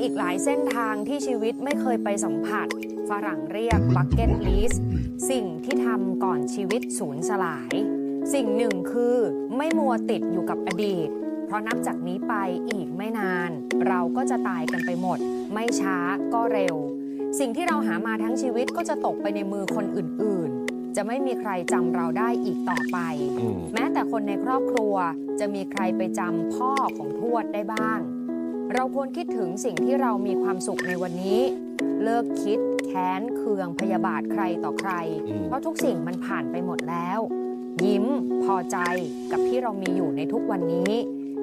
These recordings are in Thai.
อีกหลายเส้นทางที่ชีวิตไม่เคยไปสัมผัส ฝรั่งเรียก bucket list สิ่งที่ทำก่อนชีวิตสูญสลาย สิ่งหนึ่งคือไม่มัวติดอยู่กับอดีต เพราะนับจากนี้ไปอีกไม่นาน เราก็จะตายกันไปหมด ไม่ช้าก็เร็ว สิ่งที่เราหามาทั้งชีวิตก็จะตกไปในมือคนอื่นๆจะไม่มีใครจำเราได้อีกต่อไปอืมแม้แต่คนในครอบครัวจะมีใครไปจำพ่อของทวดได้บ้าง เราควรคิดถึงสิ่งที่เรามีความสุขในวันนี้ เลิกคิดแค้นเคืองพยาบาทใครต่อใครอืมเพราะทุกสิ่งมันผ่านไปหมดแล้ว ยิ้มพอใจกับที่เรามีอยู่ในทุกวันนี้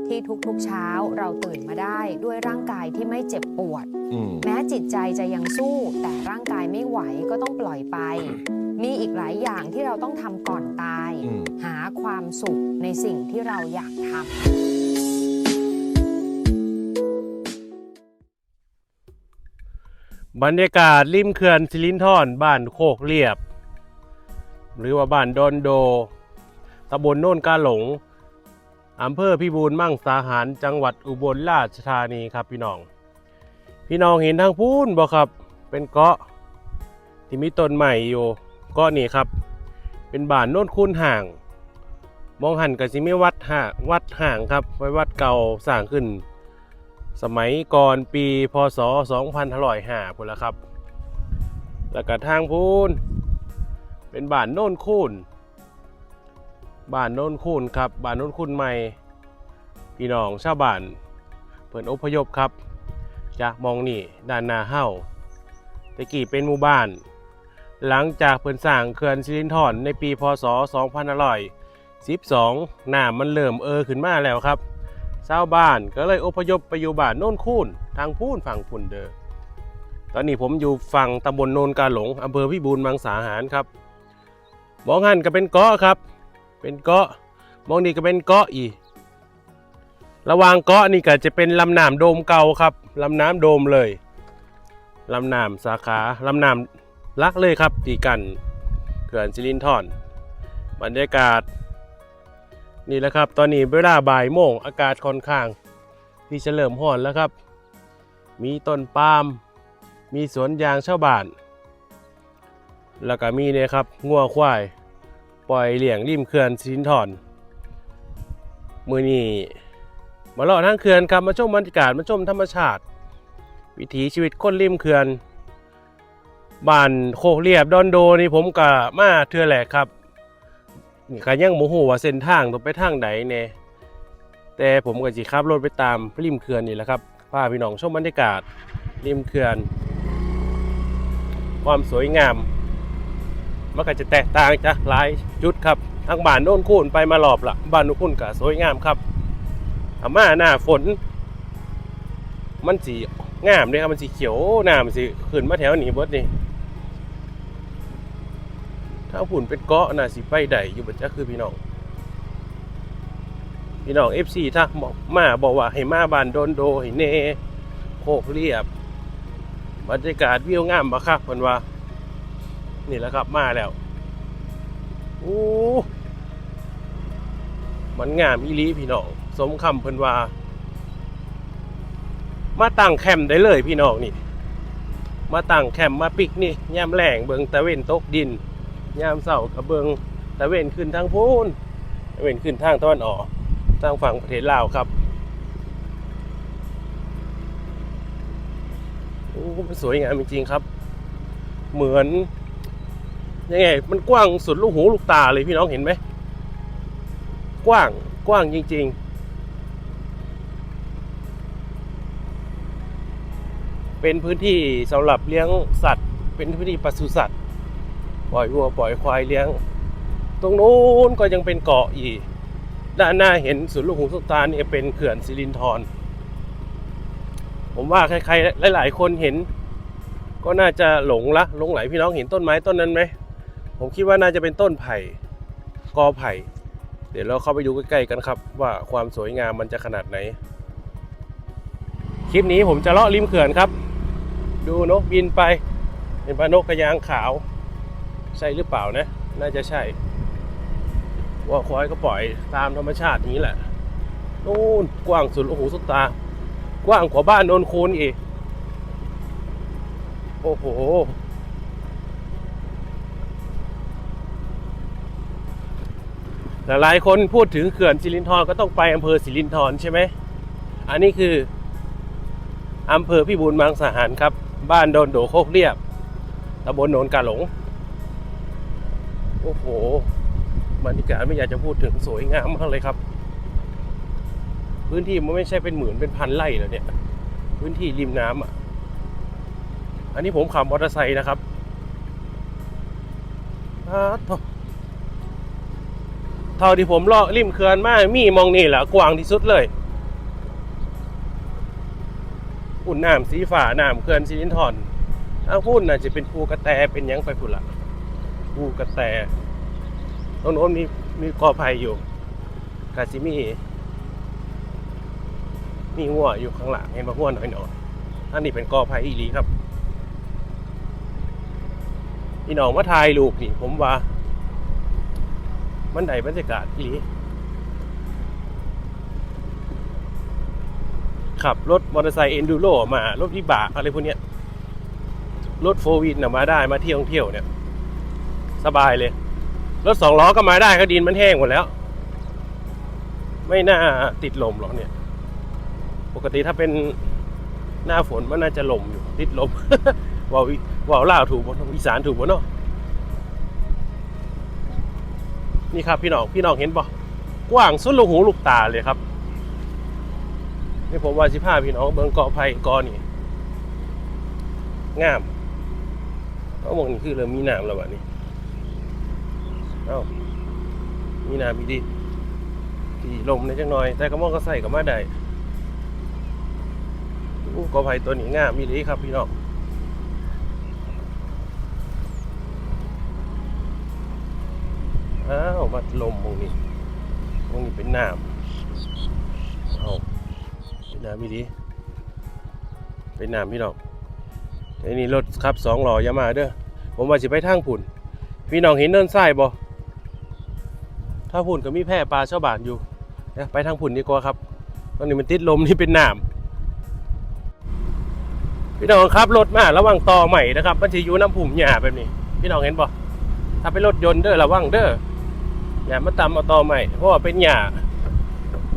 ที่ทุกๆเช้าเราตื่นมาได้ด้วยร่างกายที่ไม่เจ็บปวดอืมแม้จิตใจจะยังสู้ แต่ร่างกายไม่ไหวก็ต้องปล่อยไป มีอีกหลายอย่างที่เราต้องทำก่อนตายอืมหาความสุขในสิ่งที่เราอยากทำ บรรยากาศริมเขื่อนสิรินธรบ้านโคกเรียบ หรือว่าบ้านดอนโดตำบลโน่นกาหลงอำเภอพิบูลมั่งสาหารจังหวัดอุบลราชธานีครับพี่น้อง พี่น้องเห็นทางพูนบ่ครับ เป็นเกาะที่มีต้นใหม่อยู่เกาะนี่ครับ เป็นบ้านโน่นคูนห่าง มองหันกับสิไม่วัดห่างวัดห่างครับไว้วัดเก่าสร้างขึ้น สมัยก่อนปีพศ2505พุ่นละครับ แล้วก็ทางพูนเป็นบ้านโน่นคูนบ้านโน่นคูนครับบ้านโน่นคูนใหม่ พี่น้องชาวบ้านเปิดอพยพครับจากมองนี่ด้านนาเฮ้าตะกี้เป็นหมู่บ้าน หลังจากเพิ่นสร้างเขื่อนสิรินธรในปีพศ2512 น้ำมันเริ่มเออขึ้นมาแล้วครับ ชาวบ้านก็เลยอพยพไปอยู่บ้านโน่นคูนทางพูนฝั่งพุนเดอตอนนี้ผมอยู่ฝั่งตำบลโนนกาหลงอำเภอพิบูลมังสาหารครับมองหันก็เป็นเกาะครับ เป็นเกาะมองนี่ก็เป็นเกาะอีระหว่างเกาะนี่ก็จะเป็นลำน้ำโดมเก่าครับลำน้ำโดมเลยลำน้ำสาขาลำน้ำลักเลยครับตีกันเขื่อนสิรินธรบรรยากาศ นี่แหละครับ ตอนนี้เวลาบ่ายโมงอากาศค่อนข้าง ที่จะเริ่มร้อนแล้วครับ มีต้นปาล์มมีสวนยางชาวบ้าน แล้วก็มีเนี่ยครับงัวควาย ปล่อยเลี้ยงริมเขื่อนสินทรมือนี้มาเลาะทางเขื่อนครับมาชมบรรยากาศมาชมธรรมชาติ วิถีชีวิตคนริมเขื่อนบ้านโคกเรียบดอนโดนี่ผมก็มาเทือแหลกครับ นี่ก็ยังโมโหว่าเส้นทางต้องไปทางไหนแน่แต่ผมก็สิขับรถไปตามริมเขื่อนนี่แหละครับพาพี่น้องชมบรรยากาศริมเขื่อน ความสวยงามมันก็จะแตกต่างจากหลายจุดครับทางบ้านโน่นคูนไปมารอบละบ้านโน่นคูนก็สวยงามครับอามาหน้าฝน มันสีงามเลยครับมันสีเขียวน้ำมันสีขึ้นมาแถวนี้เบิดนี่ ถ้าหุ่นเป็นเกาะน่ะสิไปได้อยู่บัดจักคือพี่น้อง พี่น้อง FC ถ้าบอกมาบอกว่าให้มาบ้านโดนโดให้เนโคกเรียบบรรยากาศวิวงามบักคักเพิ่นว่า นี่แหละครับมาแล้วโอ้มันงามอีหลีพี่น้องสมคำเพิ่นว่า มาตั้งแคมป์ได้เลยพี่น้องนี่ มาตั้งแคมป์มาปิกนี่ยามแรงเบิงตะเวนตกดิน ยามเสาร์กับเบิงตะเวนขึ้นทางพูนตะเวนขึ้นทางตะวันออกทางฝั่งประเทศลาวครับโอ้มันสวยงามจริงๆครับ เหมือนยังไงมันกว้างสุดลูกหูลูกตาเลยพี่น้องเห็นไหมกว้างกว้างจริง ๆ เป็นพื้นที่สำหรับเลี้ยงสัตว์ เป็นพื้นที่ปศุสัตว์ ปล่อยวัวปล่อยควายเลี้ยง ตรงนู้นก็ยังเป็นเกาะอีก ด้านหน้าเห็นสุดลูกหูสุดตาเนี่ยเป็นเขื่อนสิรินธรผมว่าใครๆหลาย ๆ คนเห็น ก็น่าจะหลงละหลงไหลพี่น้องเห็นต้นไม้ต้นนั้นไหมผมคิดว่าน่าจะเป็นต้นไผ่กอไผ่ เดี๋ยวเราเข้าไปดูใกล้ๆกันครับ ว่าความสวยงามมันจะขนาดไหน คลิปนี้ผมจะเลาะริมเขื่อนครับ ดูนกบินไป เป็นปลานกกระยางขาว ใช่หรือเปล่านะ น่าจะใช่ว่าควายก็ปล่อยตามธรรมชาตินี้แหละนู่นกว้างสุดโอ้โหสุดตา กว้างกว่าบ้านโนนคูนอีก โอ้โหหลายคนพูดถึงเขื่อนสิรินธรก็ต้องไปอำเภอสิรินธรใช่ไหม อันนี้คืออำเภอพิบูลมังสาหารครับ บ้านโดนโดโคกเรียบตำบลโนนกาหลง โอ้โหบรรยากาศไม่อยากจะพูดถึงสวยงามมากเลยครับ พื้นที่มันไม่ใช่เป็นหมื่นเป็นพันไร่แล้วเนี่ย พื้นที่ริมน้ำอะ อันนี้ผมขับมอเตอร์ไซค์นะครับอ้าวโถ่เท่าที่ผมเลาะริมเขื่อนมามีมองนี่แหละกว้างที่สุดเลย อุ่นน้ำสีฝ่าน้ำเขื่อนสิรินธรอ้าวพุ่นน่ะจะเป็นภูกระแตเป็นยังไปพุ่นละ ภูกระแตตรงโน้นมีมีกอไผ่อยู่กาซิมีมีหัวอยู่ข้างหลังเห็นมาหัวหน่อยหน่อยอันนี้เป็นกอไผ่อีหลีครับพี่น้องมาถ่ายรูปนี่ ผมว่า มันไหนบรรยากาศอีหลีขับรถมอเตอร์ไซค์เอนดูโรมา รถวิบากอะไรพวกเนี้ย รถโฟวินมาได้มาเที่ยวเที่ยวเนี่ย สบายเลย รถสองล้อก็มาได้ก็ดินมันแห้งหมดแล้ว ไม่น่าติดลมหรอกเนี่ย ปกติถ้าเป็นหน้าฝนมันน่าจะลมอยู่ ติดลมว่าวว่าวล่าถูกบนอีสานถูกบนเนาะนี่ครับพี่น้องพี่น้องเห็นปะกว้างสุดลูกหูลูกตาเลยครับนี่ผมว่าสิพาพี่น้องเบิงเกาะไผ่กาะนี่งามเขาบอกนี่คือเริ่มมีน้ำแล้ววะนี่ เอ้ามีน้ำมีดีที่ลมในจังหน่อย แต่ก็มองก็ใส่ก็มาได้อู้กอไผ่ตัวนี้งามมีดีครับพี่น้องอ้าววัดลมตรงนี้ตรงนี้เป็นน้ำเอาเป็นน้ำมีดี เป็นน้ำพี่น้องไอ้นี่รถครับสองหล่ออยามาเด้อผมว่าสิไปทางผุ่นพี่น้องเห็นเนินทรายบ่ ถ้าผุ่นก็มีแพร่ปลาชาวบ้านอยู่นะไปทางผุ่นดีกว่าครับ ตอนนี้มันติดลมนี่เป็นน้ำพี่น้องครับรถมาระวังต่อใหม่นะครับ มันจะอยู่น้ำผุ่มหญ้าแบบนี้ พี่น้องเห็นบ่ถ้าเป็นรถยนต์เด้อระวังเด้ออย่ามาตำเอาต่อใหม่เพราะว่าเป็นหญ้า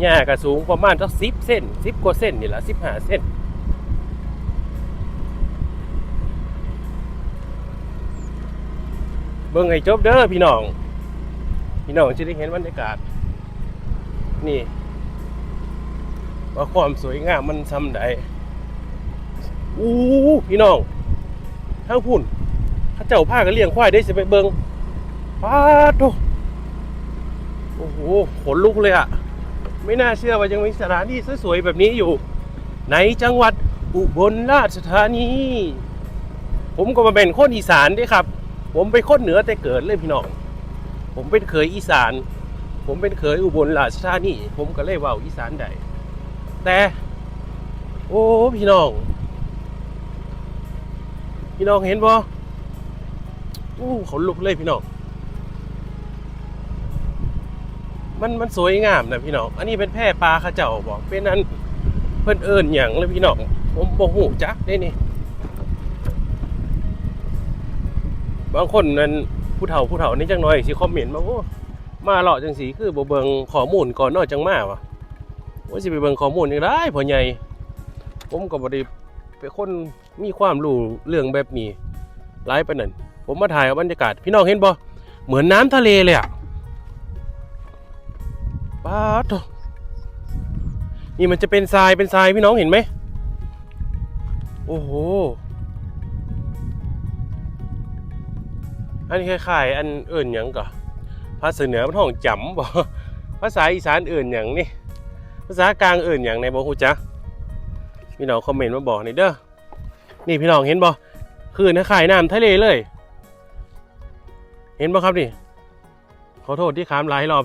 หญ้าก็สูงประมาณสักสิบเส้นสิบกว่าเส้นนี่แหละสิบห้าเส้นเบิ่งให้จบเด้อพี่น้อง พี่น้องจะได้เห็นบรรยากาศ นี่ ว่าความสวยงามมันซ้ำใดอู้พี่น้องทางพุ่นข้าเจ้าผ้ากันเลี้ยงควายได้สิไปเบิงป้าดโตโอ้โหขนลุกเลยอะไม่น่าเชื่อว่ายังมีสถานที่สวยๆแบบนี้อยู่ ในจังหวัดอุบลราชธานี ผมก็มาเป็นคนอีสานด้วยครับ ผมเป็นคนเหนือแต่เกิดเลยพี่น้อง ผมเป็นเคยอีสาน ผมเป็นเคยอุบลราชธานีผมก็เลยเว่าอีสานได้แต่ โอ้พี่น้อง พี่น้องเห็นบ่อู้เขาลุกเลยพี่น้องมันมันสวยงามนะพี่น้อง อันนี้เป็นแพร่ปลาข้าเจ้าบอกเป็นอันเพิ่นเอิญอย่างเลยพี่น้อง ผมบ่หูจักได้นี่ บางคนนั้น ผู้เฒ่าผู้เฒ่านี่จังหน่อยสิคอมเมนต์มาโอ้มาเลาะจังสีคือบ่เบิงข้อมูลก่อนนอกจังมาวะว่าสิไปเบิงข้อมูลจังได้พ่อใหญ่ผมก็บ่ได้เป็นคนมีความรู้เรื่องแบบนี้หลายปานนั้นผมมาถ่ายเอาบรรยากาศ พี่น้องเห็นบ่เหมือนน้ำทะเลเลยอะป้าดโถนี่มันจะเป็นทรายเป็นทรายพี่น้องเห็นไหมโอ้โห อันนี้คล้ายๆอันอื่นหยังก่อภาษาเหนือมันห้องจำบ่ภาษาอีสานอื่นหยังนี่ภาษากลางอื่นหยังในบ่ฮู้จักพี่น้องคอมเมนต์มาบอกหน่เด้อนี่พี่น้องเห็นบ่คือนะขายน้ำทะเลเลย เห็นบ่ครับนี่ขอโทษที่ขามหลายรอบ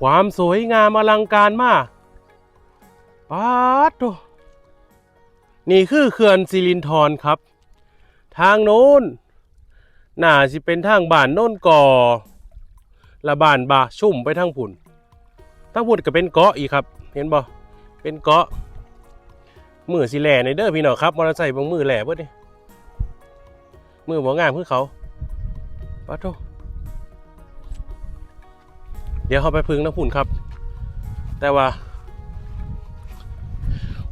ความสวยงามอลังการมากป๊าดโตนี่คือเขื่อนสิรินธรครับ ทางโน้น น่าสิเป็นทางบ้านโน่นก่อละบ้านบาชุ่มไปทางผุ่นทางผุ่นก็เป็นเกาะอีกครับ เห็นบ่เป็นเกาะมือสิแหล่ในเด้อพี่น้องครับมอเตอร์ไซค์บางมือแหล่เบิดนี่มือบ่งามคือเขาปะโทเดี๋ยวเขาไปพึ่งน้ำผุ่นครับ แต่ว่า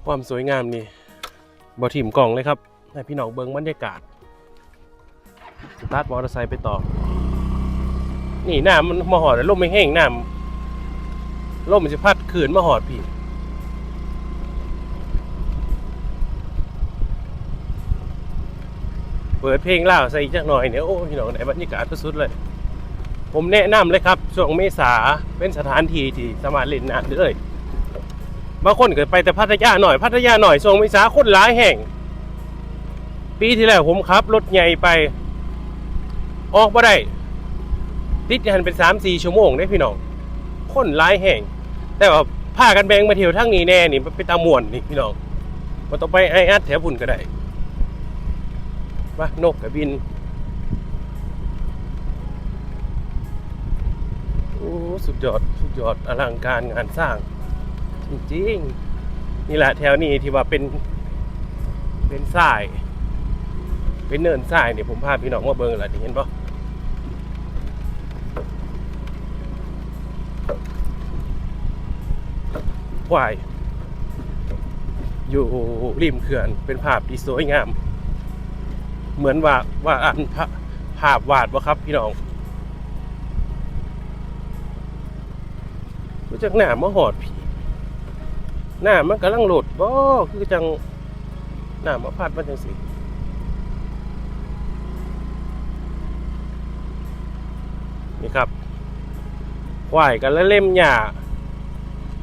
ความสวยงามนี่บ่ถิ่มกล่องเลยครับให้พี่น้องเบิ่งบรรยากาศ สตาร์ทมอเตอร์ไซค์ไปต่อ นี่น้ำมันมาหอดลมไม่แห้งน้ำลมมันจะพัดขืนมาหอดพี่เปิดเพลงล่าใส่จักหน่อยเนี่ยโอ้พี่น้องในบรรยากาศสุดเลย ผมแนะนำเลยครับช่วงเมษาเป็นสถานที่ที่สามารถเล่นน้ำได้เลยบางคนเก็ไปแต่พัทยาหน่อยพัทยาหน่อยช่วงเมษาคนหลายแห่ง ปีที่แล้วผมขับรถใหญ่ไป ออกมาได้ติดยันเป็นสามสี่ชั่วโมงได้พี่น้องคนหลายแห่ง แต่ว่าพากันแบงมาเที่ยวทั้งนี้แน่นี่ไปตามมวนนี่พี่น้องมันต้องไปไออัดแถวพุ่นก็ได้ว่านกกับบินโอ้สุดยอดสุดยอดอลังการงานสร้าง จริงๆ นี่แหละแถวนี้ที่ว่าเป็นเป็นทราย เป็นเนินทรายเนี่ยผมพาพี่น้องมาเบิ่งแล้วนี่เห็นปะ ควาย อยู่ริมเขื่อนเป็นภาพที่สวยงาม เหมือนว่าว่าอันภาภาพวาดวะครับพี่น้องรู้จักหน้ามาหอดผีหน้ามันกำลังโหลดบ่คือจังหน้ามาพัดมันจังสินี่ครับควายกันแล้วเล่มหญ้า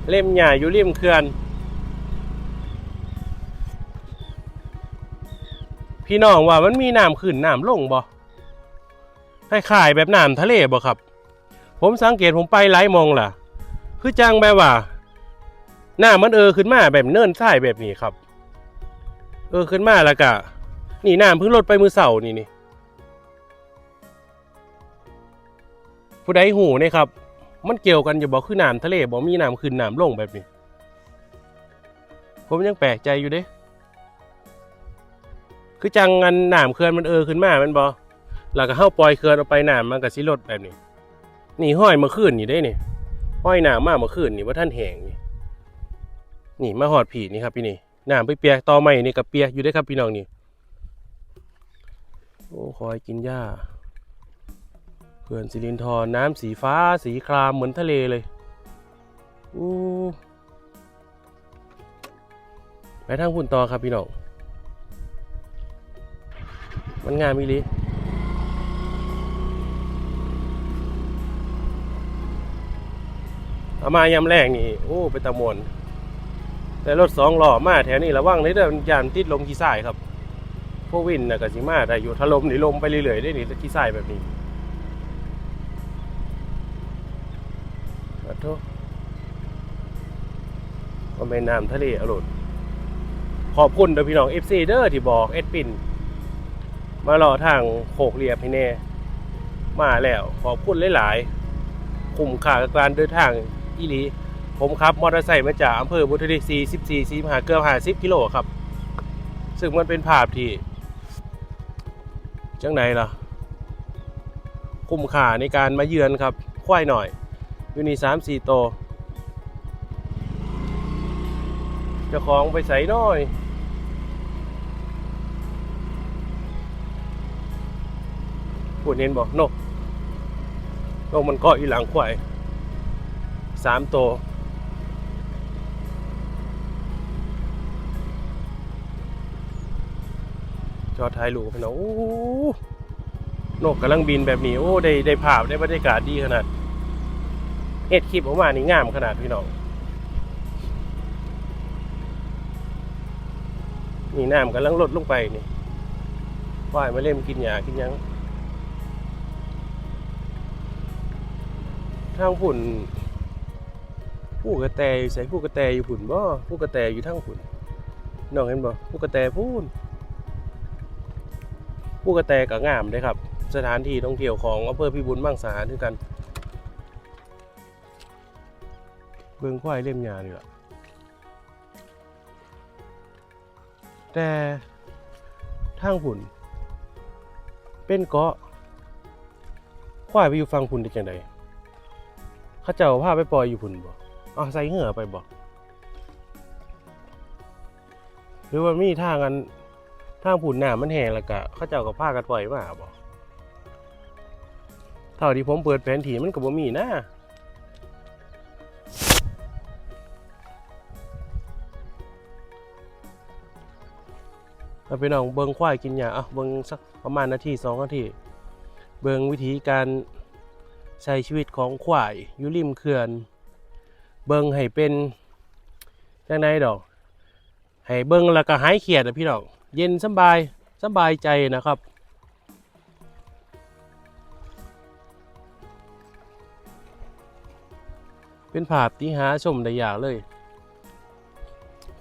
เล่มหญ้าอยู่ริมเขื่อน พี่น้องว่ามันมีน้ำขึ้นน้ำลงบ่คล้ายๆแบบน้ำทะเลบ่ครับ ผมสังเกตผมไปไล่มองล่ะ คือจังแบบว่าน้ำมันเออขึ้นมาแบบเนินทรายแบบนี้ครับ เออขึ้นมาแล้วก็นี่น้ำเพิ่งลดไปมือเสานี่นี่ผู้ใดหูเนี่ยครับ มันเกี่ยวกันอยู่บ่คือน้ำทะเลบ่มีน้ำขึ้นน้ำลงแบบนี้ ผมยังแปลกใจอยู่เด้คือจังงันหนามเขื่อนมันเออขึ้นมามันบอแล้วก็เข้าปล่อยเขื่อนออกไปหนามมันก็สิลดแบบนี้ นี่ห้อยมาขึ้นนี่ได้นี่ห้อยหนามมามาขึ้นนี่ว่าท่านแหงนี่นี่มาหอดผีนี่ครับพี่นี่หนามไปเปียกตอใหม่นี่กับเปียกอยู่ได้ครับพี่น้องนี่โอ้คอยกินหญ้า เขื่อนสิรินทรน้ำสีฟ้าสีครามเหมือนทะเลเลยอู้ไปทางพุ่นต่อครับพี่น้อง มันงามอีหลีเอามายำแรกนี่ โอ้เป็นตะมวน แต่รถสองล้อมาแถวนี้ระวังเลยเด้อยานติดลมขี้ทรายครับ พวกวินน่ะกสิมาได้อยู่ถ้าลมนี่ลมไปเรื่อยๆได้นี่ขี้ทรายแบบนี้ขอโทษก็ แม่น้ำทะเลอรดขอบคุณเด้อพี่น้อง FC เด้อที่บอกเอ็ดปินมารอทางโขกเรียบให้แน่มาแล้วขอบคุณหลายๆคุ้มค่ากับการเดินทางอีหลีผมขับมอเตอร์ไซค์มาจากอำเภอบุตรดีซี14 4 5เกือบ50กิโลครับ ซึ่งมันเป็นภาพที่จังไหนล่ะ คุ้มค่าในการมาเยือนครับ ควายหน่อย อยู่นี่3 4โต เจ้าของไปใส่น้อยพูดเห็นบอกนกนกมันเกาะอยู่หลังควายสามตัวจอดถ่ายรูปพี่น้องโอ้นกกำลังบินแบบนี้ โอ้ ได้ได้ภาพได้บรรยากาศดีขนาดเอ็ดคลิปออกมานี่งามขนาดพี่น้อง นี่น้ำกำลังลดลงไปนี่ว่ายมาเล่มกินหญ้ากินยังทางฝุ่นผู้กระแตอยู่ใส่ผู้กระแตอยู่ฝุ่นบ่ผู้กระแตอยู่ทางฝุ่นน้องเห็นบ่ผู้กระแตพูนผู้กระแตก็งามเด้ครับ สถานที่ท่องเที่ยวของอำเภอพิบูลมังสารคือกัน เบิ่งควายเล่มยานี่ล่ แต่ทางฝุ่น เป็นเกาะควายไปอยู่ฟังพุ่นได้จังไดเขาเจ้าพาไปปล่อยอยู่พุ่นบ่เอาใส่เหือไปบ่หรือว่ามีทางอันทางพุ่นน้ำมันแห้งแล้วก็เขาเจ้าก็พากันปล่อยมาบ่เท่าที่ผมเปิดแผนที่มันก็บ่มีนะ เราไปน้องเบิงควายกินหญ้าอะเบิงสักประมาณนาทีสองนาทีเบิงวิธีการใช้ชีวิตของควายอยู่ริมเขื่อน เบิงให้เป็นจังไดดอกให้เบิงแล้วก็หายเครียดนะพี่น้องเย็นสบายสบายใจนะครับเป็นภาพที่หาชมได้ยากเลย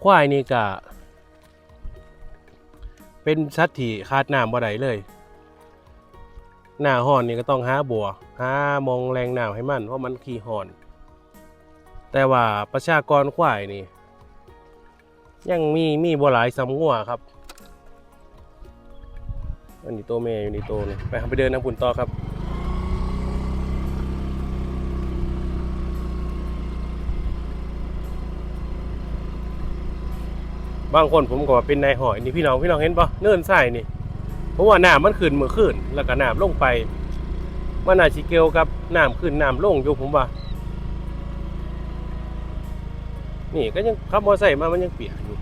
ควายนี่กะ เป็นสัตว์ที่ขาดน้ำบ่ได้เลย หน้าห่อนนี่ก็ต้องหาบัวหามองแรงน้ำให้มันเพราะมันขี้ห่อน แต่ว่าประชากรควายนี่ ยังมีมีบ่หลายสำงัวครับอันนี้ตัวเม่อยู่นี่ตัวนี่ไปไปเดินน้ำผุนต่อครับ บางคนผมก็ว่าเป็นนายหอยนี่พี่น้องพี่น้องเห็นปะเนินทรายนี่เพราะว่าน้ำมันขึ้นเมื่อคืนแล้วก็น้ำลงไปมันอาจสิเกี่ยวกับน้ำขึ้นน้ำลงอยู่ผมว่า นี่ก็ยังขับมอเตอร์ไซค์มามันยังเปียกอยู่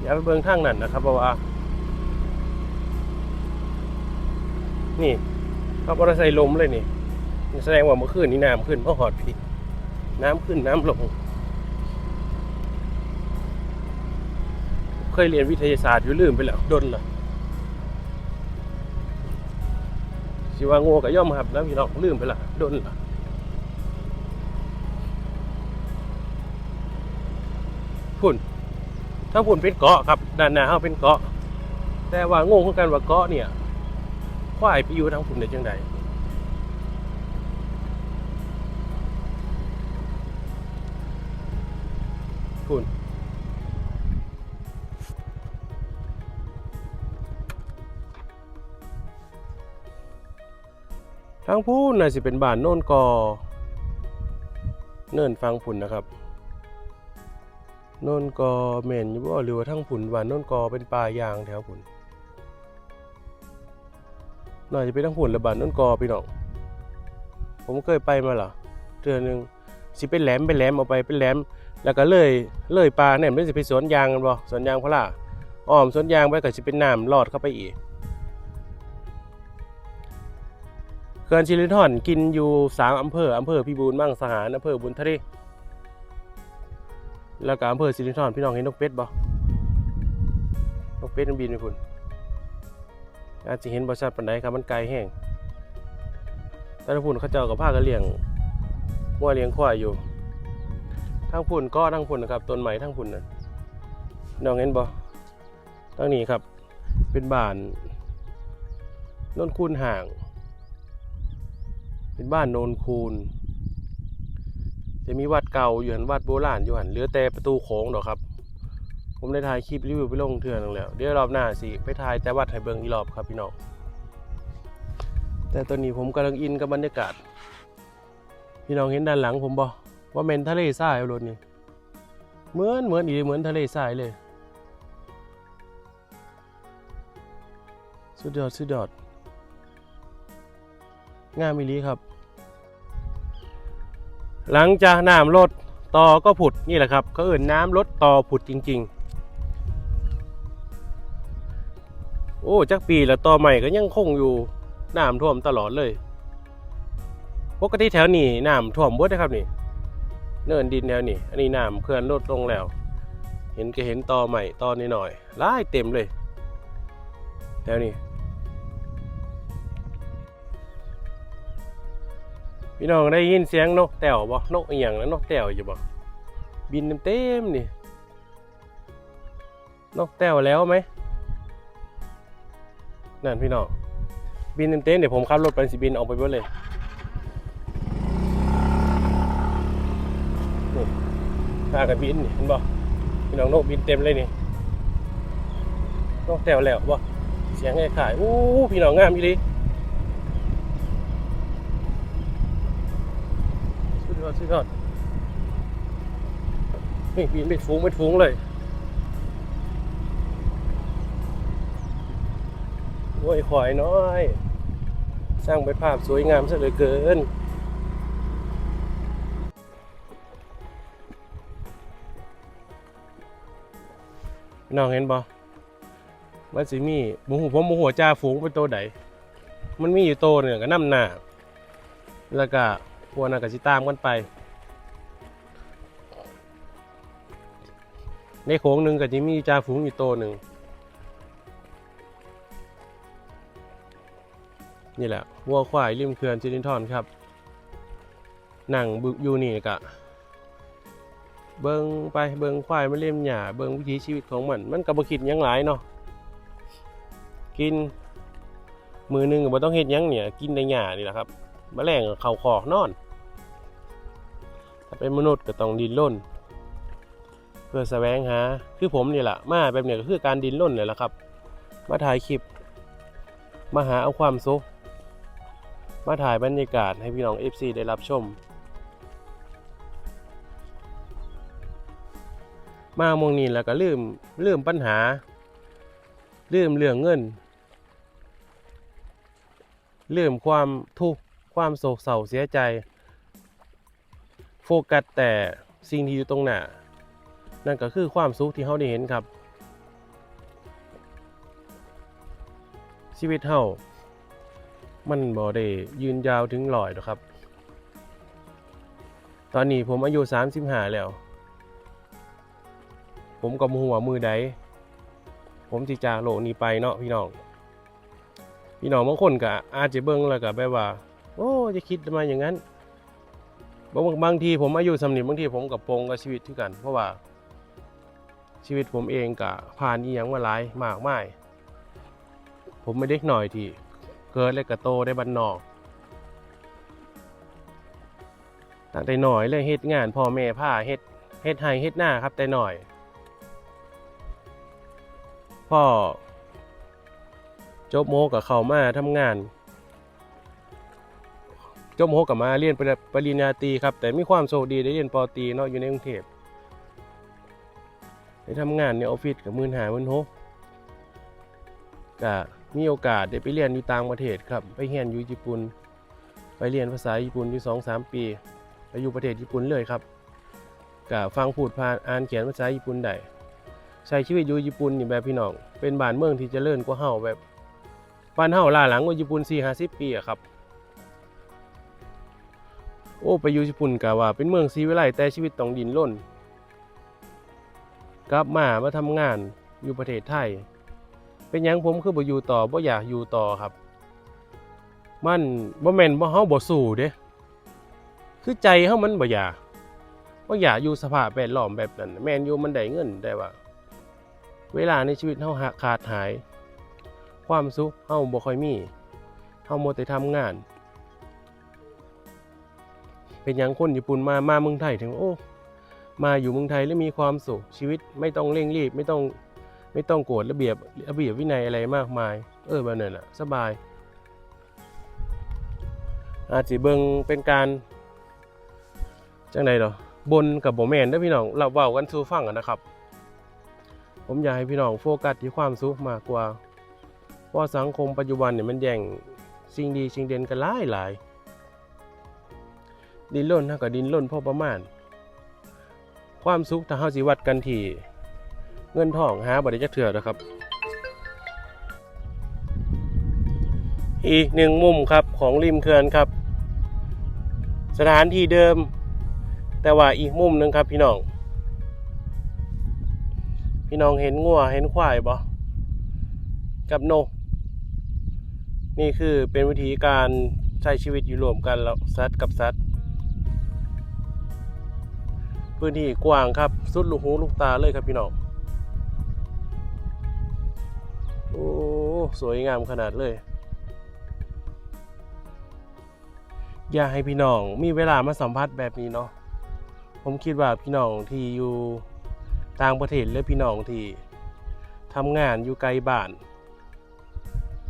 อย่าไปเบิ่งทางนั้นนะครับเพราะว่า นี่ขับมอเตอร์ไซค์ล้มเลยนี่แสดงว่าเมื่อคืนนี่น้ำขึ้นเพราะหอดพี่น้ำขึ้นน้ำลง เคยเรียนวิทยาศาสตร์อยู่ลืมไปแล้วดนละสิว่าโง่กับย่อมครับแล้วพี่น้องลืมไปละดนละพุ่นถ้าพุ่นเป็นเกาะครับด้านหน้าเขาเป็นเกาะ แต่ว่าโง่คือกันว่าเกาะเนี่ยควายไปอยู่ทางพุ่นได้จังใด ทางพูนน่ะสิเป็นบ้านโน่นกอ เนินฟังผุนนะครับโน่นกอเมนอยู่บ่หรือว่าทั้งผุนบ้านโน่นกอเป็นป่ายางแถวผุนน่าจะเป็นทั้งผุนและบ้านโน่นกอพี่น้องผมเคยไปมาหรอเทื่อหนึงสิเป็นแหลมเป็นแหลมเอาไปเป็นแหลม แล้วก็เลยเลยปลาเนี่ยมันสิไปสวนยางกันบ่สวนยางพระล่าอ้อมสวนยางไปก็สิเป็นน้ำลอดเข้าไปอีก ขื่อนชิลินทอนกินอยู่สามอำเภออำเภอพิบูลมั่งสหารอำเภอบุญทะเลแล้วก็อำเภอชิลินทอนพี่น้องเห็นนกเป็ดบ่นกเป็ดมันบินไปพุ่นอาจจะเห็นบ่ชัดปานใดครับมันไกลแห้งแต่ละพุ่นเขาเจ้ากับผ้ากันเลี้ยงวัวเลี้ยงควายอยู่ทั้งพุ่นก็ทั้งพุ่นนะครับต้นไม้ทั้งพุ่นน่ะน้องเห็นบ่ทั้งนี้ครับเป็นบ้านโนนคูนห่าง เป็นบ้านโนนคูนจะมีวัดเก่าอยู่หันวัดโบราณอยู่หันเหลือแต่ประตูโค้งดอกครับ ผมได้ถ่ายคลิปรีวิวไปลงเทื่อนึงแล้ว เดี๋ยวรอบหน้าสิไปถ่ายแต่วัดให้เบิงอีรอบครับพี่น้องแต่ตอนนี้ผมกำลังอินกับบรรยากาศ พี่น้องเห็นด้านหลังผมบ่ว่าเมนทะเลทรายรถนี่เหมือนเหมือนอีเหมือนทะเลทรายเลย สุดยอดสุดยอดงามอีหลีครับ หลังจากน้ำลดต่อก็ผุดนี่แหละครับเขาเอื่นน้ำลดต่อผุดจริง ๆ โอ้จักปีแล้วต่อใหม่ก็ยังคงอยู่น้ำท่วมตลอดเลยปกติแถวนี้น้ำท่วมบดนะครับนี่ เนินดินแถวนี้อันนี้น้ำเขื่อนลดลงแล้ว เห็นก็เห็นต่อใหม่ต่อนิดหน่อยๆหลายเต็มเลยแถวนี้ พี่น้องได้ยินเสียงนกแต้วบ่นกเอีหยังนะนกแต้วอยู่บ่บินเต็มๆนี่นกแต้วแล้วไหมนั่นพี่น้องบินเต็มๆเดี๋ยวผมขับรถไปสิบินออกไปเบิดเลยนี่พากันบินนี่เห็นบ่พี่น้องนกบินเต็มเลยนี่นกแต้วแล้วบ่เสียงไอ้ขายอู้พี่น้องงามอีหลีสุด ยอดสุดยอดนี่บินเป็นฟุ้งเป็นฟุ้งเลยโอ้ยขวายน้อย สร้างเป็นภาพสวยงามซะเหลือเกินน้องเห็นบ่มันสิมีหมูหูผมหมูหัวจ่าฝูงเป็นตัวใดมันมีอยู่ตัวหนึ่งก็น้ำหน้าแล้วก็ พวกนั้นก็สิตามกันไป ในโขงหนึ่งก็จะมีจ่าฝูงอยู่ตัวหนึ่งนี่แหละวัวควายริมเขื่อนจิรินทรครับนั่งบึกอยู่นี่กะ เบิงไปเบิงควายมาเล่มหญ้าเบิงวิถีชีวิตของมัน มันก็บ่คิดยังหลายเนาะกิน มือหนึงก็บ่ต้องเฮ็ดยังเนี่ย กินได้หญ้านี่แหละครับ แมลงก็เข้าคอกนอน ถ้าเป็นมนุษย์ก็ต้องดิ้นรนเพื่อแสวงหา คือผมนี่แหละมาแบบนี้ก็คือการดิ้นรนนี่แหละครับ มาถ่ายคลิป มาหาเอาความสุขมาถ่ายบรรยากาศให้พี่น้อง FC ได้รับชม มาโมงนี้แล้วก็ลืมลืมปัญหา ลืมเรื่องเงิน ลืมความทุกข์ ความโศกเศร้าเสียใจ โฟกัสแต่สิ่งที่อยู่ตรงหน้า นั่นก็คือความสุขที่เขาได้เห็นครับ ชีวิตเฮามันบ่ได้ยืนยาวถึงร้อยหรอกครับ ตอนนี้ผมอายุ35แล้ว ผมก็บ่ฮู้ว่ามือใด ผมสิจากโลกนี้ไปเนาะพี่น้อง พี่น้องบางคนก็อาจจะเบิ่งแล้วก็แบบว่า โอ้จะคิดมาอย่างนั้น บางบางทีผมอายุสำนิบางทีผมกับปงกับชีวิตที่กัน เพราะว่า ชีวิตผมเองก็ผ่านอีหยังมาหลายมากมายผมไม่เด็กหน่อยที่เกิดและกระโตได้บ้านนอกตั้งแต่หน่อยเลยเฮ็ดงานพ่อแม่พาเฮ็ดเฮ็ดไห้เฮ็ดหน้าครับแต่หน่อย พ่อจบโมกับเขามาทำงาน จบโมกับมาเรียนปริญญาตรีครับ แต่มีความโชคดีได้เรียนปอตรีเนาะอยู่ในกรุงเทพได้ทำงานในออฟฟิศกับมื่นหามื่นหกก็มีโอกาสได้ไปเรียนอยู่ต่างประเทศครับ ไปเรียนอยู่ญี่ปุ่น ไปเรียนภาษาญี่ปุ่นอยู่สองสามปี ไปอยู่ประเทศญี่ปุ่นเลยครับก็ฟังพูดผ่านอ่านเขียนภาษาญี่ปุ่นได้ใช้ชีวิตอยู่ญี่ปุ่นนี่แบบพี่น้อง เป็นบ้านเมืองที่เจริญกว่าเฮาแบบบ้านเฮาล่าหลังกว่าญี่ปุ่น4 50ปีอะครับ โอ้ไปอยู่ญี่ปุ่นกะว่า เป็นเมืองศรีวิไลแต่ชีวิตต้องดินร่นกลับมามาทำงานอยู่ประเทศไทย เป็นยังผมคือบ่อยู่ต่อบ่อยากอยู่ต่อครับ มันบ่แม่นบ่เฮาบ่สู้เด้คือใจเฮามันบ่อยากบ่อยากอยู่สภาพแวดล้อมแบบนั้นแม่นอยู่มันได้เงินแต่ว่า เวลาในชีวิตเฮาขาดหาย ความสุขเฮาบ่ค่อยมีเฮาหมดแต่ทำงาน เป็นหยังคนญี่ปุ่นมามาเมืองไทยถึงโอ้มาอยู่เมืองไทยแล้วมีความสุขชีวิตไม่ต้องเร่งรีบไม่ต้องไม่ต้องโกรธระเบียบระเบียบวินัยอะไรมากมาย เออแบบนั้นน่ะสบาย อาจสิเบิงเป็นการจังใดดอบนกับบ่แมนเด้อพี่น้องเราเว้ากันสูฟังกันนะครับ ผมอยากให้พี่น้องโฟกัสที่ความสุขมากกว่าเพราะสังคมปัจจุบันเนี่ยมันแย่งสิ่งดีสิ่งเด่นกันหลายหลาย ดินล้นเท่ากับดินล้นพอประมาณ ความสุขถ้าเฮาสิวัดกันที่เงินทองหาบ่ได้จักเทื่อนะครับ อีกหนึ่งมุมครับของริมเขื่อนครับ สถานที่เดิม แต่ว่าอีกมุมหนึงครับพี่น้อง พี่น้องเห็นงัวเห็นควายบ่กับโนนี่คือเป็นวิธีการใช้ชีวิตอยู่รวมกันแล้วสัตว์กับสัต พื้นที่กว้างครับ สุดลูกหูลูกตาเลยครับพี่น้อง โอ้ สวยงามขนาดเลย อยากให้พี่น้องมีเวลามาสัมผัสแบบนี้เนาะ ผมคิดว่าพี่น้องที่อยู่ต่างประเทศหรือพี่น้องที่ทำงานอยู่ไกลบ้าน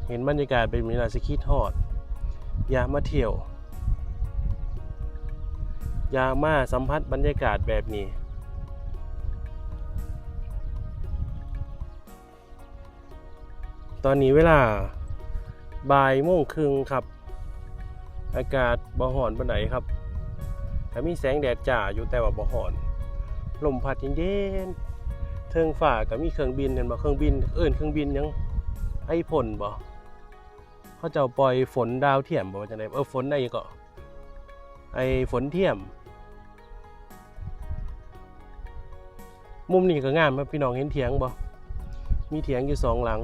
เห็นบรรยากาศเป็นมินาสคิดทอด อยากมาเที่ยว ยากมาสัมผัสบรรยากาศแบบนี้ ตอนนี้เวลาบ่ายโมงครึ่งครับ อากาศบ่ฮ้อนปานใดครับแต่มีแสงแดดจ้าอยู่แต่ว่าบ่ฮ้อนลมพัดเย็นๆเทิงฟ้าก็มีเครื่องบินเห็นบ่เครื่องบิน เอิ้นเครื่องบินยังไอ้พ่นบ่เขาเจ้าปล่อยฝนดาวเทียมบ่ว่าจังไดเออฝนได้ก็ไอ้ฝนเทียม มุมนี้ก็งามครับพี่น้องเห็นเถียงบ่มีเถียงอยู่สองหลัง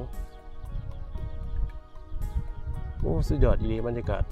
โอ้สุดยอดอีเลีบรรยากาศ